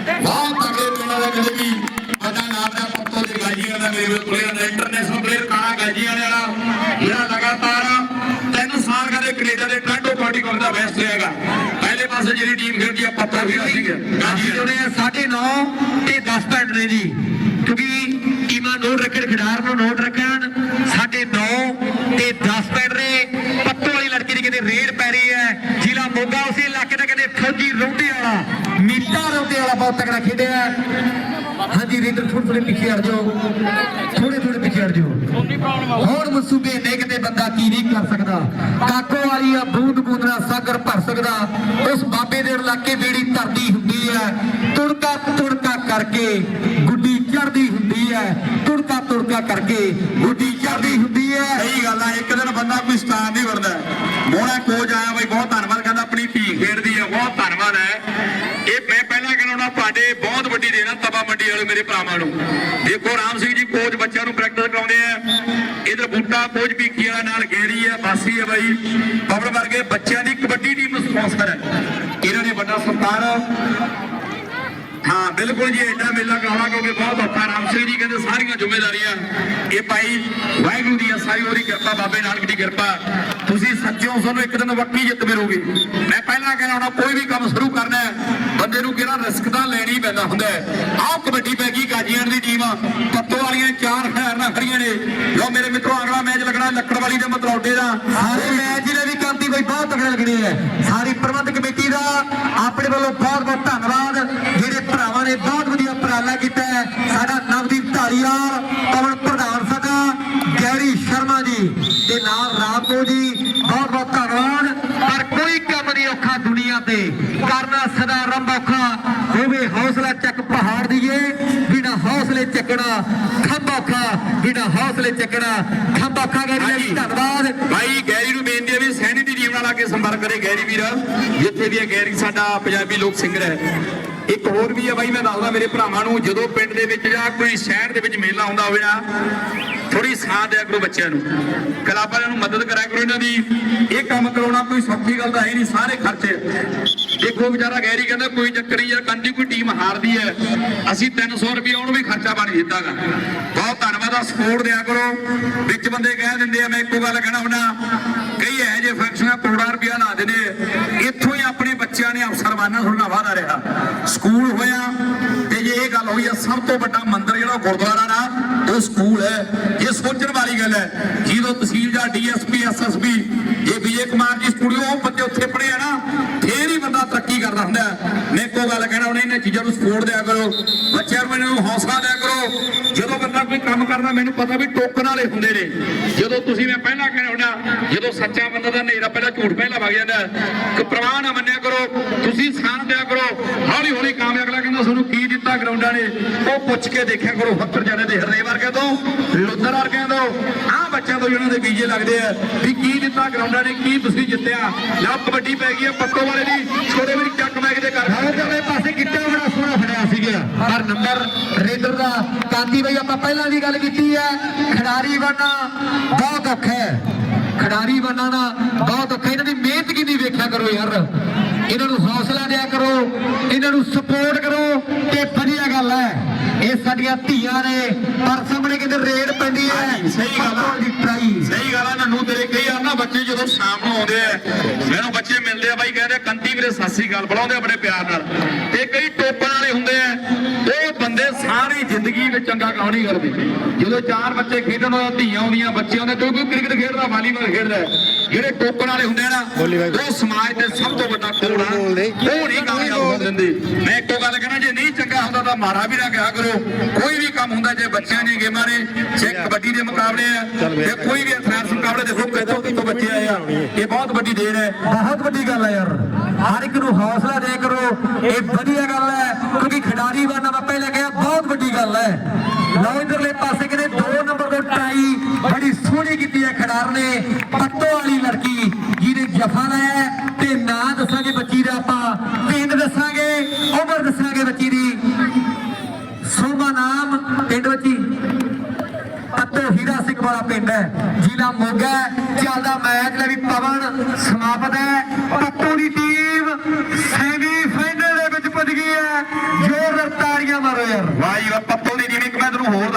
ਬਹੁਤ ਤਗੜੇ ਪਿੰਡਾਂ ਦਾ ਕਹਿੰਦੇ ਵੀ ਵੱਡਾ ਨਾਮ ਦਾ ਪੱਤੋ ਦੇ ਗਾਜੀਆਂ ਦਾ ਮੇਰੇ ਪਲੇਅਰ ਦਾ ਇੰਟਰਨੈਸ਼ਨਲ ਪਲੇਅਰ ਕਾਲਾ ਗਾਜੀਆਂ ਵਾਲਾ ਜਿਹੜਾ ਲਗਾਤਾਰ ਤਿੰਨ ਸਾਲ ਕਦੇ ਕੈਨੇਡਾ ਦੇ ਟ੍ਰਾਂਟੋ ਪਾਰਟੀ ਕੋਲ ਦਾ ਬੈਸਟ ਹੋਏਗਾ ਪਹਿਲੇ ਪਾਸੇ ਜਿਹੜੀ ਟੀਮ ਖੇਡਦੀ ਆ ਪੱਤੋ ਵੀ ਸੀਗਾ ਗਾਜੀ ਜਿਹੜੇ ਆ 9.5 ਤੇ 10 ਪੁਆਇੰਟ ਨੇ ਜੀ। ਕਿਉਂਕਿ ਟੀਮਾਂ ਨੋਟ ਰੱਖਣ ਖਿਡਾਰ ਨੂੰ ਨੋਟ ਰੱਖਣ 9.5 ਤੇ 10 ਪੁਆਇੰਟ ਨੇ ਪੱਤੋ ਵਾਲੀ ਲੜਕੀ ਦੀ ਕਹਿੰਦੇ ਰੇਡ ਪੈ ਰਹੀ ਹੈ ਜ਼ਿਲ੍ਹਾ ਮੋਗਾ ਉਸੇ ਇਲਾਕੇ ਦਾ ਕਹਿੰਦੇ ਵਾਲਾ ਮੀਟਾ ਰੋਡੇ ਵਾਲਾ ਬਹੁਤ ਤਕੜਾ ਖੇਡਿਆ। ਹਾਂਜੀ ਰੇਡਰ ਥੋੜੇ ਥੋੜੇ ਪਿੱਛੇ ਹਟ ਜਾਓ। ਥੋੜੇ ਥੋੜੇ ਪਿੱਛੇ ਹਟ ਜਾਓ। ਹੋਰ ਮਸੂਬੇ ਨੇ ਬੰਦਾ ਕੀ ਨਹੀਂ ਕਰ ਸਕਦਾ। ਕਾਕੋ ਵਾਲੀ ਆ ਬੂੰਦ ਬੂੰਦ ਸਾਗਰ ਭਰ ਸਕਦਾ। ਉਸ ਬਾਬੇ ਦੇ ਇਲਾਕੇ ਜਿਹੜੀ ਧਰਤੀ ਹੁੰਦੀ ਹੈ ਤੁੜਕਾ ਤੁੜਕਾ ਕਰਕੇ ਗੁੱਡੀ ਚੜਦੀ ਹੁੰਦੀ ਹੈ ਤੁੜਕਾ ਤੁੜਕਾ ਕਰਕੇ ਗੁੱਡੀ ਚੜਦੀ ਹੁੰਦੀ ਹੈ ਸਹੀ ਗੱਲ ਆ, ਇੱਕ ਦਿਨ ਬੰਦਾ ਕੋਈ ਸਟਾਰ ਨਹੀਂ ਵਰਦਾ ਮੋਹਣਾ ਕੋਚ ਆਇਆ, ਬਈ ਬਹੁਤ ਧੰਨਵਾਦ ਕਹਿੰਦਾ, ਆਪਣੀ ਧੀ ਖੇਡਦੀ ਆ ਹੈ। ਇਹ ਮੈਂ ਪਹਿਲਾਂ ਕਹਿੰਦਾ ਤੁਹਾਡੇ ਬਹੁਤ ਵੱਡੀ ਦੇਣਾ ਤਵਾ ਮੰਡੀ ਵਾਲੇ ਮੇਰੇ ਭਰਾਵਾਂ ਨੂੰ। ਦੇਖੋ, ਰਾਮ ਸਿੰਘ ਜੀ ਕੋਚ ਬੱਚਿਆਂ ਨੂੰ ਪ੍ਰੈਕਟਿਸ ਕਰਾਉਂਦੇ ਆ। ਇਧਰ ਬੂਟਾ ਕੋਚ ਭੀਖੀ ਵਾਲਾ ਨਾਲ ਗੇਰੀ ਆ, ਬਾਸੀ ਆ ਬਾਈ। ਪਵਨ ਵਰਗੇ ਬੱਚਿਆਂ ਦੀ ਕਬੱਡੀ ਟੀਮ ਸਪਾਂਸਰ ਹੈ। ਇਹਨਾਂ ਨੇ ਵੱਡਾ ਸਤਿਕਾਰ ਹਾਂ, ਬਿਲਕੁਲ ਜੀ, ਐਡਾ ਮੇਲਾ ਕਰਾਉਣਾ, ਕਿਉਂਕਿ ਬਹੁਤ ਔਖਾ। ਰਾਮ ਸਿੰਘ ਜੀ ਕਹਿੰਦੇ, ਸਾਰੀਆਂ ਜ਼ਿੰਮੇਵਾਰੀਆਂ। ਇਹ ਭਾਈ ਵਾਹਿਗੁਰੂ ਦੀ ਅਸਾਈ ਹੋਰੀ ਕਿਰਪਾ, ਬਾਬੇ ਨਾਨਕ ਦੀ ਕਿਰਪਾ। ਤੁਸੀਂ ਸੱਚਿਓ ਤੁਹਾਨੂੰ ਇੱਕ ਦਿਨ ਵੱਕੀ ਜਿੱਤ ਮਿਲੋਗੇ। ਮੈਂ ਪਹਿਲਾਂ ਕਹਿਣਾ ਹੁਣ ਕੋਈ ਵੀ ਕੰਮ ਸ਼ੁਰੂ ਕਰਨਾ ਹੈ, ਬੰਦੇ ਨੂੰ ਕਿਹੜਾ ਰਿਸਕ ਤਾਂ ਲੈਣੀ ਪੈਂਦਾ ਹੁੰਦਾ ਹੈ। ਆਹ ਕਬੱਡੀ ਪੈ ਗਈ ਗਾਜੀਆਂ ਦੀ ਟੀਮ ਪੱਤੋ ਵਾਲੀਆਂ ਚਾਰ ਖੈਰ ਨਾਲ ਖੜੀਆਂ ਨੇ। ਲੋ ਮੇਰੇ ਮਿੱਤਰੋ, ਅਗਲਾ ਮੈਚ ਲੱਗਣਾ ਲੱਕੜ ਵਾਲੀ ਦੇ ਮਤਲੌਡੇ ਦਾ। ਸਾਰੇ ਮੈਚ ਜਿਹੜੇ ਵੀ ਕਾਂਤੀ ਬਈ ਬਹੁਤ ਤਕੜੇ ਲੱਗਣੇ ਹੈ। ਸਾਰੀ ਪ੍ਰਬੰਧਕ ਕਮੇਟੀ ਦਾ ਆਪਣੇ ਵੱਲੋਂ ਬਹੁਤ ਬਹੁਤ ਧੰਨਵਾਦ ਜਿਹੜੇ ਭਰਾਵਾਂ ਨੇ ਬਹੁਤ ਵਧੀਆ ਉਪਰਾਲਾ ਕੀਤਾ ਹੈ ਸਾਡਾ ਨਵਦੀਪ ਧਾਰੀਵਾਲ ਪਵਨ ਪ੍ਰਧਾਨ ਸਾਡਾ ਗੈਰੀ ਸ਼ਰਮਾ ਜੀ ਤੇ ਨਾਲ ਰਾਮੋ ਜੀ ਬਹੁਤ ਬਹੁਤ ਧੰਨਵਾਦ ਪਰ ਕੋਈ ਕੰਮ ਨਹੀਂ ਔਖਾ ਦੁਨੀਆ ਤੇ ਕਰਨਾ ਔਖਾ ਹੋਵੇ ਹੌਸਲਾ ਚੱਕ ਪਹਾੜ ਦੀਏ ਬਿਨਾ ਹੌਸਲੇ ਚੱਕਣਾ ਖੰਭ ਔਖਾ ਬਿਨਾ ਹੌਸਲੇ ਚੱਕਣਾ ਖੰਭ ਔਖਾ ਗੈਰੀ ਵੀ ਧੰਨਵਾਦ। ਭਾਈ ਗੈਰੀ ਨੂੰ ਬੇਨਤੀ ਹੈ ਵੀ ਸੈਣੀ ਦੀ ਟੀਮ ਨਾਲ ਆ ਕੇ ਸੰਪਰਕ ਕਰੇ ਗੈਰੀ ਵੀਰ। ਜਿੱਥੇ ਵੀ ਹੈ ਗੈਰੀ ਸਾਡਾ ਪੰਜਾਬੀ ਲੋਕ ਸਿੰਗਰ ਹੈ। ਇੱਕ ਹੋਰ ਵੀ ਹੈ ਬਾਈ ਮੈਂ ਦੱਸਦਾ ਮੇਰੇ ਭਰਾਵਾਂ ਨੂੰ ਜਦੋਂ ਪਿੰਡ ਦੇ ਵਿੱਚ ਜਾਂ ਕੋਈ ਸ਼ਹਿਰ ਦੇ ਵਿੱਚ ਮੇਲਾ ਆਉਂਦਾ ਹੋਵੇ ਨਾ ਥੋੜੀ ਸਾਥ ਦਿਆ ਕਰੋ ਬੱਚਿਆਂ ਨੂੰ। ਕਲੱਬ ਨੂੰ ਮਦਦ ਕਰਿਆ ਕਰੋ ਇਹਨਾਂ ਦੀ। ਇਹ ਕੰਮ ਕਰਾਉਣਾ ਕੋਈ ਸੌਖੀ ਗੱਲ ਤਾਂ ਹੈ ਨਹੀਂ ਸਾਰੇ ਖਰਚੇ। ਦੇਖੋ ਵਿਚਾਰਾ ਗੈਰੀ ਕਹਿੰਦਾ, ਕੋਈ ਚੱਕਰ ਨਹੀਂ ਯਾਰ ਕੰਦੀ ਕੋਈ ਟੀਮ ਹਾਰਦੀ ਹੈ। ਅਸੀਂ 300 ਰੁਪਏ ਉਹਨੂੰ ਵੀ ਖਰਚਾ ਪਾਣੀ ਦਿੱਤਾਗਾ। ਬਹੁਤ ਧੰਨਵਾਦ ਆ ਸਪੋਰਟ ਦਿਆ ਕਰੋ। ਵਿੱਚ ਬੰਦੇ ਕਹਿ ਦਿੰਦੇ ਆ, ਮੈਂ ਇੱਕੋ ਗੱਲ ਕਹਿਣਾ ਹੁੰਦਾ, ਕਈ ਇਹੋ ਜਿਹੇ ਫੰਕਸ਼ਨਾਂ ਕਰੋੜਾਂ ਰੁਪਇਆ ਲਾ ਦਿੰਦੇ ਇੱਥੋਂ ਹੀ ਆਪਣੇ ਬੱਚਿਆਂ ਨੇ ਅਫਸਰ ਬਣਨਾ ਥੋੜਾ ਵਾਦਾ ਰਿਹਾ। ਸਕੂਲ ਹੋਇਆ, ਤੇ ਜੇ ਇਹ ਗੱਲ ਹੋਈ ਆ, ਸਭ ਤੋਂ ਵੱਡਾ ਮੰਦਿਰ ਜਿਹੜਾ ਗੁਰਦੁਆਰਾ ਨਾ, ਉਹ ਸਕੂਲ ਹੈ। ਇਹ ਸੋਚਣ ਵਾਲੀ ਗੱਲ ਹੈ, ਜਦੋਂ ਤਹਿਸੀਲ ਜਾਂ ਡੀਐਸਪੀ ਐਸਐਸਪੀ ਜੇ ਵਿਜੇ ਕੁਮਾਰ ਜੀ ਸਟੂਡੀਓ ਉਹ ਬੰਦੇ ਉੱਥੇ ਪੜ੍ਹੇ ਆ ਨਾ ਫੇਰ ਹੀ ਬੰਦਾ ਤਰੱਕੀ ਕਰਦਾ ਹੁੰਦਾ ਹੈ। ਮੈਂ ਇੱਕੋ ਗੱਲ ਕਹਿਣਾ, ਉਹਨੇ ਇਹਨਾਂ ਚੀਜ਼ਾਂ ਨੂੰ ਸਪੋਰਟ ਦਿਆ ਕਰੋ। ਬੱਚਿਆਂ ਨੂੰ ਇਹਨਾਂ ਨੂੰ ਹੌਸਲਾ ਦਿਆ ਕਰੋ। ਜਦੋਂ ਬੰਦਾ ਕੋਈ ਕੰਮ ਕਰਦਾ, ਮੈਨੂੰ ਪਤਾ ਵੀ ਟੋਕਣ ਵਾਲੇ ਹੁੰਦੇ ਨੇ। ਜਦੋਂ ਤੁਸੀਂ ਮੈਂ ਪਹਿਲਾਂ ਕਹਿਣਾ ਹੁੰਦਾ, ਜਦੋਂ ਸੱਚਾ ਬੰਦਾ ਦਾ ਨੇਰਾ ਪਹਿਲਾਂ ਝੂਠ ਪਹਿਲਾਂ ਵਗ ਜਾਂਦਾ। ਕਿ ਪ੍ਰਵਾਹ ਨਾ ਮੰਨਿਆ ਕਰੋ। ਤੁਸੀਂ ਸਾਥ ਦਿਆ ਕਰੋ। ਹੌਲੀ ਹੌਲੀ ਕਾਮ ਅਗਲਾ ਕਹਿੰਦਾ ਤੁਹਾਨੂੰ ਕੀ ਦਿੱਤਾ ਗਰਾਊਂਡਾਂ ਨੇ? ਉਹ ਪੁੱਛ ਕੇ ਦੇਖਿਆ ਕਰੋ ਫੱਕਰ ਜਾਣੇ ਦੇ ਹਰਦੇ ਵਰਗੇ ਤੋਂ ਲੁੱਦਰ ਵਰਗਿਆਂ ਤੋਂ। ਆਹ ਬੱਚਿਆਂ ਤੋਂ ਜਿਹਨਾਂ ਦੇ ਬੀਜੇ ਲੱਗਦੇ ਆ, ਵੀ ਕੀ ਦਿੱਤਾ ਗਰਾਊਂਡਾਂ ਨੇ, ਕੀ ਤੁਸੀਂ ਜਿੱਤਿਆ? ਲਓ ਕਬੱਡੀ ਪੈ ਗਈ ਆ, ਪੱਤੋ ਵਾਲੇ ਦੀ। ਛੋੜੇ ਵੀ ਚੱਕ ਮੈਚ ਦੇ ਕਰ ਬਹੁਤ ਜਣੇ ਪਾਸੇ ਕਿੱਟਾ ਬੜਾ ਸੋਹਣਾ ਫੜਿਆ ਸੀਗਾ ਨੰਬਰ ਰੇਡਰ ਦਾ ਕਾਂਤੀ ਬਈ ਆਪਾਂ ਪਹਿਲਾਂ ਵੀ ਗੱਲ ਕੀਤੀ ਹੈ ਖਿਡਾਰੀ ਬਣਨਾ ਬਹੁਤ ਔਖਾ ਹੈ। ਖਿਡਾਰੀ ਬਣਨਾ ਬਹੁਤ ਔਖਾ ਇਹਨਾਂ ਦੀ ਮਿਹਨਤ ਕਿੰਨੀ ਵੇਖਿਆ ਕਰੋ ਯਾਰ। ਇਹਨਾਂ ਨੂੰ ਹੌਸਲਾ ਦਿਆ ਕਰੋ ਇਹਨਾਂ ਨੂੰ ਸਪੋਰਟ ਕਰੋ ਤੇ ਵਧੀਆ ਗੱਲ ਹੈ। ਇਹ ਸਾਡੀਆਂ ਧੀਆਂ ਨੇ ਪਰ ਸਾਹਮਣੇ ਕਿਤੇ ਰੇਡ ਪੈਂਦੀ ਹੈ। ਸਹੀ ਗੱਲ ਆ। ਸਹੀ ਗੱਲ ਆ ਨੰਨੂ ਤੇਰੇ ਕਈ ਆ ਨਾ ਬੱਚੇ ਜਦੋਂ ਸ਼ਾਮ ਨੂੰ ਆਉਂਦੇ ਆ ਮੈਨੂੰ ਬੱਚੇ ਮਿਲਦੇ ਆ ਬਾਈ ਕਹਿੰਦੇ ਕੰਤੀ ਵੀਰੇ ਸ੍ਰੀ ਅਕਾਲ ਬੁਲਾਉਂਦੇ ਆ ਬੜੇ ਪਿਆਰ ਨਾਲ। ਤੇ ਕਈ ਟੋਪਣ ਵਾਲੇ ਹੁੰਦੇ ਆ ਉਹ ਬੰਦੇ ਸਾਰੀ ਜ਼ਿੰਦਗੀ ਵਿੱਚ ਚੰਗਾ ਕੰਮ ਨਹੀਂ ਕਰਦੇ। ਜਦੋਂ ਚਾਰ ਬੱਚੇ ਖੇਡਣ ਉਹ ਧੀਆਂ ਆਉਂਦੀਆਂ ਬੱਚੇ ਆਉਂਦੇ ਕੋਈ ਕੋਈ ਕ੍ਰਿਕਟ ਖੇਡਦਾ ਵਾਲੀਬਾਲ ਖੇਡਦਾ ਹੈ। ਜਿਹੜੇ ਟੋਪਣ ਵਾਲੇ ਹੁੰਦੇ ਨਾ ਉਹ ਸਮਾਜ ਦੇ ਸਭ ਤੋਂ ਵੱਡਾ ਕੋੜ ਉਹ ਨਹੀਂ ਕਾਮਯਾਬ ਹੋਣ ਦਿੰਦੇ। ਮੈਂ ਇੱਕੋ ਗੱਲ ਕਹਿਣਾ ਜੇ ਨਹੀਂ ਚੰਗਾ ਹੁੰਦਾ ਤਾਂ ਮਾਰਾ ਵੀ ਨਾ ਕਿਹਾ ਕਰੋ। ਕੋਈ ਵੀ ਕੰਮ ਹੁੰਦਾ ਜੇ ਬੱਚਿਆਂ ਦੀਆਂ ਗੇਮਾਂ ਨੇ ਜੇ ਕਬੱਡੀ ਦੇ ਮੁਕਾਬਲੇ ਆ ਜੇ ਕੋਈ ਵੀ ਐਥਲੈਟਿਕਸ ਮੁਕਾਬਲੇ ਦੇਖੋ ਕਿੱਥੋਂ ਕਿੱਥੋਂ ਬੱਚੇ ਆਏ ਆ। ਇਹ ਬਹੁਤ ਵੱਡੀ ਦੇਣ ਹੈ। ਬਹੁਤ ਵੱਡੀ ਗੱਲ ਹੈ ਯਾਰ। ਹਰ ਇੱਕ ਨੂੰ ਹੌਸਲਾ ਦੇ ਕਰੋ। ਇਹ ਵਧੀਆ ਗੱਲ ਹੈ ਕਿਉਂਕਿ ਖਿਡਾਰੀ ਬਣਨਾ ਮੈਂ ਪਹਿਲੇ ਕਿਹਾ ਬਹੁਤ ਵੱਡੀ ਗੱਲ ਹੈ ਲਓ ਇਧਰਲੇ ਪਾਸੇ ਕਿਤੇ 2 ਨੰਬਰ ਤੋਂ ਟਾਈ ਬੜੀ ਸੋਹਣੀ ਕੀਤੀ ਹੈ ਖਿਡਾਰ ਨੇ। ਪੱਤੋ ਵਾਲੀ ਲੜਕੀ ਜਿਹਨੇ ਜਫਾ ਹੈ ਤੇ ਨਾਂ ਦੱਸਾਂਗੇ ਬੱਚੀ ਦਾ ਆਪਾਂ। ਪਿੰਡ ਦੱਸਾਂਗੇ, ਉਮਰ ਦੱਸਾਂਗੇ ਬੱਚੀ ਦੀ। ਸੋਮਾ ਨਾਮ ਪਿੰਡ ਬੱਚੀ ਪੱਤੋ ਹੀਰਾ ਸਿੰਘ ਵਾਲਾ ਪਿੰਡ ਹੈ। ਜ਼ਿਲ੍ਹਾ ਮੋਗਾ ਚੱਲਦਾ ਮੈਚ ਲੈ ਵੀ ਪਵਨ ਸਮਾਪਤ ਹੈ। ਪੱਤੋ ਦੀ ਟੀਮ ਸੈਮੀ ਫਾਈਨਲ ਦੇ ਵਿੱਚ ਪੁੱਜ ਗਈ ਹੈ। ਜ਼ੋਰਦਾਰ ਤਾੜੀਆਂ ਮਾਰੋ ਯਾਰ। ਵਾਹ ਜੀ ਪੱਤੋ ਦੀ ਟੀਮ ਇੱਕ ਮੈਂ ਤੈਨੂੰ ਹੋਰ